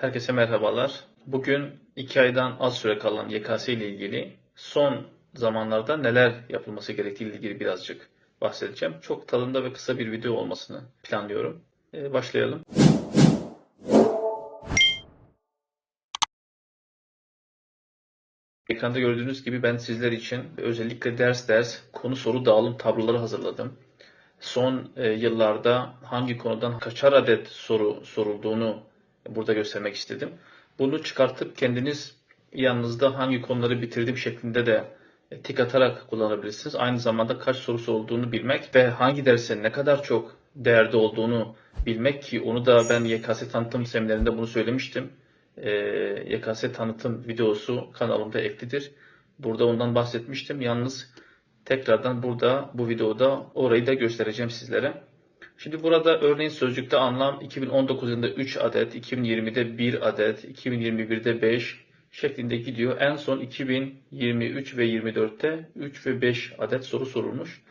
Herkese merhabalar. Bugün iki aydan az süre kalan YKS ile ilgili son zamanlarda neler yapılması gerektiği ile ilgili birazcık bahsedeceğim. Çok tadında ve kısa bir video olmasını planlıyorum. Ee, başlayalım. Ekranda gördüğünüz gibi ben sizler için özellikle ders ders konu soru dağılım tabloları hazırladım. Son e, yıllarda hangi konudan kaçar adet soru sorulduğunu burada göstermek istedim. Bunu çıkartıp kendiniz yanınızda hangi konuları bitirdim şeklinde de e, tik atarak kullanabilirsiniz. Aynı zamanda kaç sorusu olduğunu bilmek ve hangi dersin ne kadar çok değerde olduğunu bilmek ki onu da ben YKS tanıtım seminerinde bunu söylemiştim. Ee, YKS tanıtım videosu kanalımda eklidir. Burada ondan bahsetmiştim. Yalnız tekrardan burada bu videoda orayı da göstereceğim sizlere. Şimdi burada örneğin sözcükte anlam 2019 yılında 3 adet, 2020'de 1 adet, 2021'de 5 şeklinde gidiyor. En son 2023 ve 24'te 3 ve 5 adet soru sorulmuş.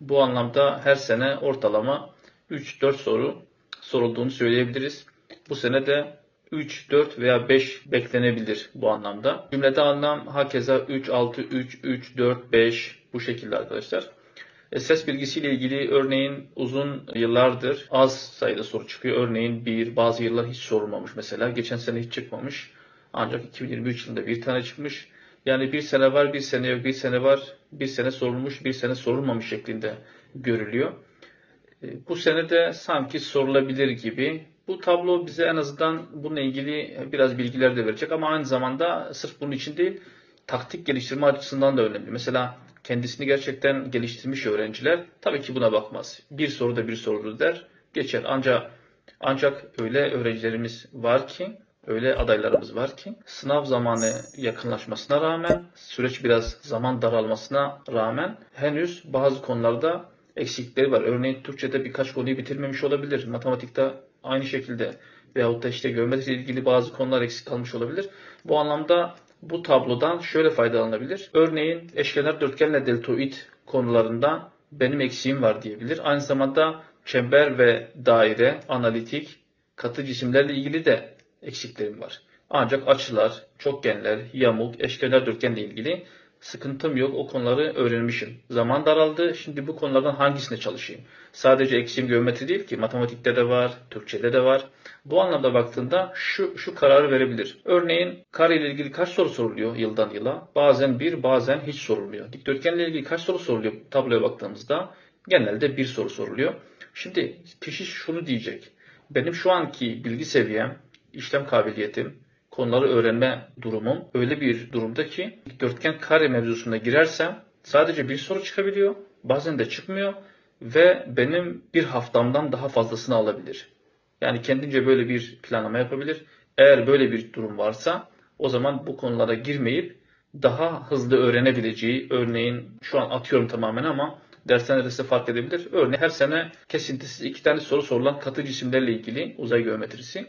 Bu anlamda her sene ortalama 3-4 soru sorulduğunu söyleyebiliriz. Bu sene de 3, 4 veya 5 beklenebilir bu anlamda. Cümlede anlam hakeza 3, 6, 3, 3, 4, 5 bu şekilde arkadaşlar. Ses bilgisiyle ilgili örneğin uzun yıllardır az sayıda soru çıkıyor. Örneğin bir bazı yıllar hiç sorulmamış mesela. Geçen sene hiç çıkmamış. Ancak 2023 yılında bir tane çıkmış. Yani bir sene var, bir sene yok, bir sene var, bir sene sorulmuş, bir sene sorulmamış şeklinde görülüyor. E, Bu sene de sanki sorulabilir gibi. Bu tablo bize en azından bununla ilgili biraz bilgiler de verecek ama aynı zamanda sırf bunun için değil, taktik geliştirme açısından da önemli. Mesela kendisini gerçekten geliştirmiş öğrenciler tabii ki buna bakmaz. Bir soru da bir sorudur der, geçer. Ancak ancak öyle öğrencilerimiz var ki, öyle adaylarımız var ki sınav zamanı yakınlaşmasına rağmen, süreç biraz zaman daralmasına rağmen henüz bazı konularda eksiklikleri var. Örneğin Türkçe'de birkaç konuyu bitirmemiş olabilir. Matematikte aynı şekilde veyahut da işte geometri ile ilgili bazı konular eksik kalmış olabilir. Bu anlamda bu tablodan şöyle faydalanabilir. Örneğin eşkenar dörtgenle deltoid konularında benim eksiğim var diyebilir. Aynı zamanda çember ve daire, analitik, katı cisimlerle ilgili de eksiklerim var. Ancak açılar, çokgenler, yamuk, eşkenar dörtgenle ilgili sıkıntım yok. O konuları öğrenmişim. Zaman daraldı. Şimdi bu konulardan hangisine çalışayım? Sadece eksiğim geometri değil ki. Matematikte de var, Türkçede de var. Bu anlamda baktığında şu, şu kararı verebilir. Örneğin kare ile ilgili kaç soru soruluyor yıldan yıla? Bazen bir, bazen hiç sorulmuyor. Dikdörtgenle ilgili kaç soru soruluyor tabloya baktığımızda? Genelde bir soru soruluyor. Şimdi kişi şunu diyecek. Benim şu anki bilgi seviyem, işlem kabiliyetim, konuları öğrenme durumum öyle bir durumda ki dikdörtgen kare mevzusuna girersem sadece bir soru çıkabiliyor. Bazen de çıkmıyor ve benim bir haftamdan daha fazlasını alabilir. Yani kendince böyle bir planlama yapabilir. Eğer böyle bir durum varsa o zaman bu konulara girmeyip daha hızlı öğrenebileceği örneğin şu an atıyorum tamamen ama dershanede size fark edebilir. Örneğin her sene kesintisiz iki tane soru sorulan katı cisimlerle ilgili uzay geometrisi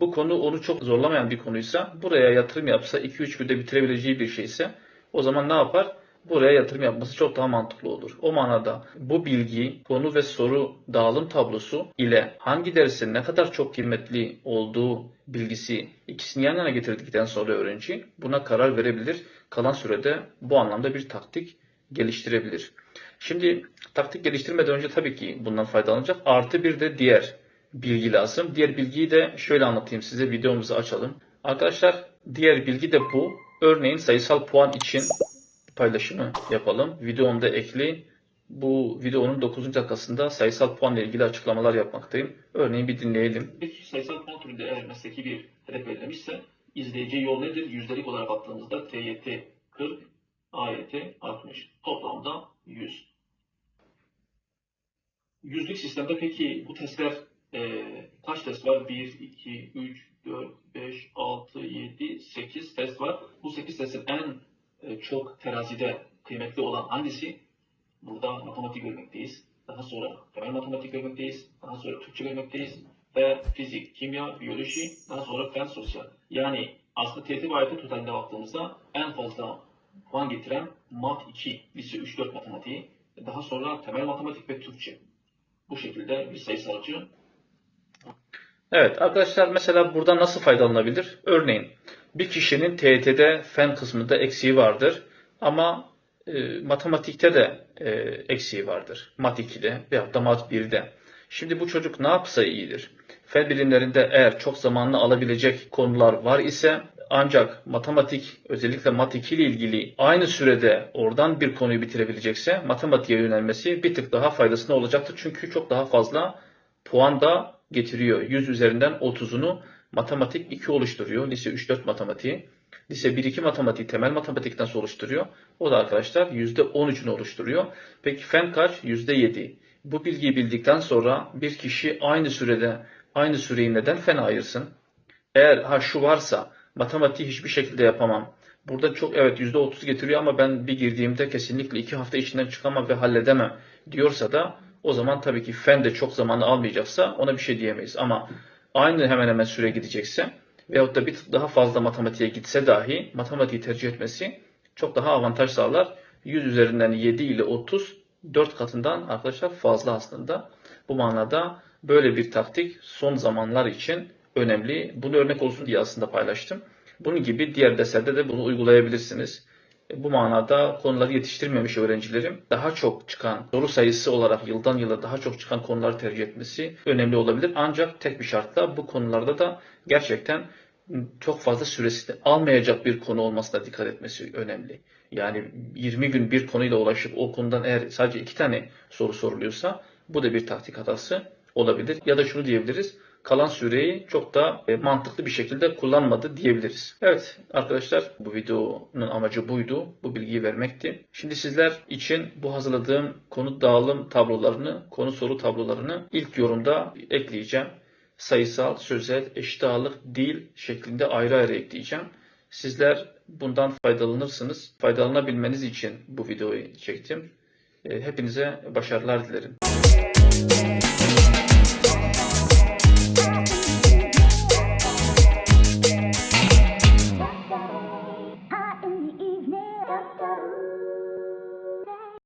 bu konu onu çok zorlamayan bir konuysa, buraya yatırım yapsa 2-3 günde bitirebileceği bir şeyse o zaman ne yapar? Buraya yatırım yapması çok daha mantıklı olur. O manada bu bilgi, konu ve soru dağılım tablosu ile hangi dersin ne kadar çok kıymetli olduğu bilgisi ikisini yan yana getirdikten sonra öğrenci buna karar verebilir. Kalan sürede bu anlamda bir taktik geliştirebilir. Şimdi taktik geliştirmeden önce tabii ki bundan faydalanacak. Artı bir de diğer bilgi lazım. Diğer bilgiyi de şöyle anlatayım size. Videomuzu açalım. Arkadaşlar diğer bilgi de bu. Örneğin sayısal puan için paylaşımı yapalım. Videomda ekli. Bu videonun 9. dakikasında sayısal puanla ilgili açıklamalar yapmaktayım. Örneğin bir dinleyelim. Sayısal puan türünde eğer mesleki bir hedef belirlemişse izleyeceği yol nedir? Yüzdelik olarak baktığımızda TYT 40, AYT 60. Toplamda 100. Yüzlük sistemde peki bu testler e, kaç test var? 1, 2, 3, 4, 5, 6, 7, 8 test var. Bu 8 testin en e, çok terazide kıymetli olan hangisi? Burada matematik görmekteyiz. Daha sonra temel matematik görmekteyiz. Daha sonra Türkçe görmekteyiz. Ve fizik, kimya, biyoloji, daha sonra fen sosyal. Yani aslında TET ve totaline baktığımızda en fazla puan getiren Mat 2, lise 3-4 matematiği. Daha sonra temel matematik ve Türkçe. Bu şekilde bir sayısalcı Evet arkadaşlar mesela burada nasıl faydalanabilir? Örneğin bir kişinin TYT'de fen kısmında eksiği vardır ama e, matematikte de e, eksiği vardır. Mat 2'de veyahut da mat 1'de. Şimdi bu çocuk ne yapsa iyidir? Fen bilimlerinde eğer çok zamanlı alabilecek konular var ise ancak matematik özellikle mat 2 ile ilgili aynı sürede oradan bir konuyu bitirebilecekse matematiğe yönelmesi bir tık daha faydasına olacaktır. Çünkü çok daha fazla puan da getiriyor. 100 üzerinden 30'unu matematik 2 oluşturuyor. Lise 3-4 matematiği. Lise 1-2 matematiği temel matematikten oluşturuyor. O da arkadaşlar %13'ünü oluşturuyor. Peki fen kaç? %7. Bu bilgiyi bildikten sonra bir kişi aynı sürede aynı süreyi neden fen ayırsın? Eğer ha şu varsa matematiği hiçbir şekilde yapamam. Burada çok evet %30 getiriyor ama ben bir girdiğimde kesinlikle 2 hafta içinden çıkamam ve halledemem diyorsa da o zaman tabii ki fen de çok zamanı almayacaksa ona bir şey diyemeyiz. Ama aynı hemen hemen süre gidecekse veyahut da bir tık daha fazla matematiğe gitse dahi matematiği tercih etmesi çok daha avantaj sağlar. 100 üzerinden 7 ile 30 4 katından arkadaşlar fazla aslında. Bu manada böyle bir taktik son zamanlar için önemli. Bunu örnek olsun diye aslında paylaştım. Bunun gibi diğer derslerde de bunu uygulayabilirsiniz. E, Bu manada konuları yetiştirmemiş öğrencilerim daha çok çıkan soru sayısı olarak yıldan yıla daha çok çıkan konuları tercih etmesi önemli olabilir. Ancak tek bir şartla bu konularda da gerçekten çok fazla süresini almayacak bir konu olmasına dikkat etmesi önemli. Yani 20 gün bir konuyla ulaşıp o konudan eğer sadece iki tane soru soruluyorsa bu da bir taktik hatası olabilir. Ya da şunu diyebiliriz kalan süreyi çok da e, mantıklı bir şekilde kullanmadı diyebiliriz. Evet arkadaşlar bu videonun amacı buydu. Bu bilgiyi vermekti. Şimdi sizler için bu hazırladığım konu dağılım tablolarını, konu soru tablolarını ilk yorumda ekleyeceğim. Sayısal, sözel, eşit ağırlık, dil şeklinde ayrı ayrı ekleyeceğim. Sizler bundan faydalanırsınız. Faydalanabilmeniz için bu videoyu çektim. E, Hepinize başarılar dilerim.